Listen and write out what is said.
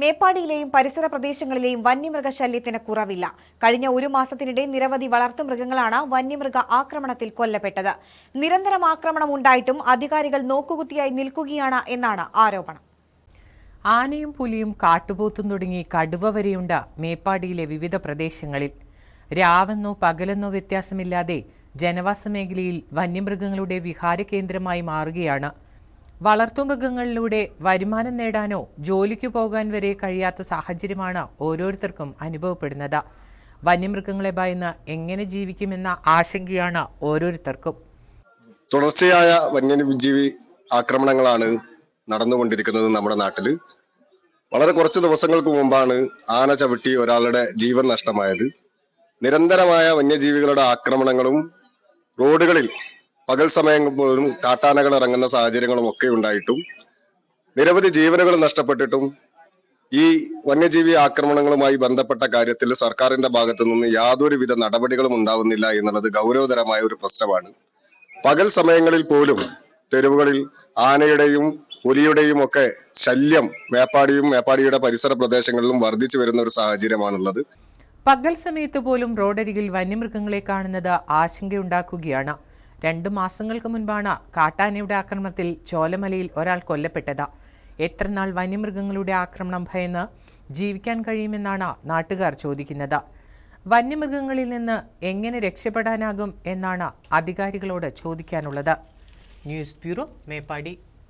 മേപ്പാടിയിലെയും പരിസര പ്രദേശങ്ങളിലെയും വന്യമൃഗശല്യത്തിന് കുറവില്ല. കഴിഞ്ഞ ഒരു മാസത്തിനിടെ നിരവധി വളർത്തുമൃഗങ്ങളാണ് വന്യമൃഗ ആക്രമണത്തിൽ കൊല്ലപ്പെട്ടത്. നിരന്തരം ആക്രമണം ഉണ്ടായിട്ടും അധികാരികൾ നോക്കുകുത്തിയായി നിൽക്കുകയാണ് എന്നാണ് ആരോപണം. ആനയും പുലിയും കാട്ടുപോത്തും തുടങ്ങി കടുവ വരെയുണ്ട് മേപ്പാടിയിലെ വിവിധ പ്രദേശങ്ങളിൽ. രാവെന്നോ പകലെന്നോ വ്യത്യാസമില്ലാതെ ജനവാസ മേഖലയിൽ വന്യമൃഗങ്ങളുടെ വിഹാര കേന്ദ്രമായി മാറുകയാണ് വളർത്തുമൃഗങ്ങളിലൂടെ വരുമാനം നേടാനോ ജോലിക്ക് പോകാൻ വരെ കഴിയാത്ത സാഹചര്യമാണ് ഓരോരുത്തർക്കും അനുഭവപ്പെടുന്നത്. വന്യമൃഗങ്ങളെ ഭയന്ന് എങ്ങനെ ജീവിക്കുമെന്ന ആശങ്കയാണ് ഓരോരുത്തർക്കും. തുടർച്ചയായ വന്യജീവി ആക്രമണങ്ങളാണ് നടന്നുകൊണ്ടിരിക്കുന്നത് നമ്മുടെ നാട്ടിൽ. വളരെ കുറച്ച് ദിവസങ്ങൾക്ക് മുമ്പാണ് ആന ചവിട്ടി ഒരാളുടെ ജീവൻ നഷ്ടമായത്. നിരന്തരമായ വന്യജീവികളുടെ ആക്രമണങ്ങളും റോഡുകളിൽ പകൽ സമയം പോലും കാട്ടാനകൾ ഇറങ്ങുന്ന സാഹചര്യങ്ങളും ഒക്കെ ഉണ്ടായിട്ടും നിരവധി ജീവനുകൾ നഷ്ടപ്പെട്ടിട്ടും ഈ വന്യജീവി ആക്രമണങ്ങളുമായി ബന്ധപ്പെട്ട കാര്യത്തിൽ സർക്കാരിന്റെ ഭാഗത്തു നിന്ന് യാതൊരുവിധ നടപടികളും ഉണ്ടാവുന്നില്ല എന്നുള്ളത് ഗൗരവതരമായ ഒരു പ്രശ്നമാണ്. പകൽ സമയങ്ങളിൽ പോലും തെരുവുകളിൽ ആനയുടെയും പുലിയുടെയും ഒക്കെ ശല്യം മേപ്പാടിയും മേപ്പാടിയുടെ പരിസര പ്രദേശങ്ങളിലും വർദ്ധിച്ചു വരുന്ന ഒരു സാഹചര്യമാണുള്ളത്. പകൽ സമയത്ത് പോലും റോഡരികിൽ വന്യമൃഗങ്ങളെ കാണുന്നത് ആശങ്കയുണ്ടാക്കുകയാണ്. രണ്ടു മാസങ്ങൾക്ക് മുൻപാണ് കാട്ടാനയുടെ ആക്രമണത്തിൽ ചോലമലയിൽ ഒരാൾ കൊല്ലപ്പെട്ടത്. എത്ര നാൾ വന്യമൃഗങ്ങളുടെ ആക്രമണം ഭയന്ന് ജീവിക്കാൻ കഴിയുമെന്നാണ് നാട്ടുകാർ ചോദിക്കുന്നത്. വന്യമൃഗങ്ങളിൽ നിന്ന് എങ്ങനെ രക്ഷപ്പെടാനാകും എന്നാണ് അധികാരികളോട് ചോദിക്കാനുള്ളത്. News bureau Meppadi.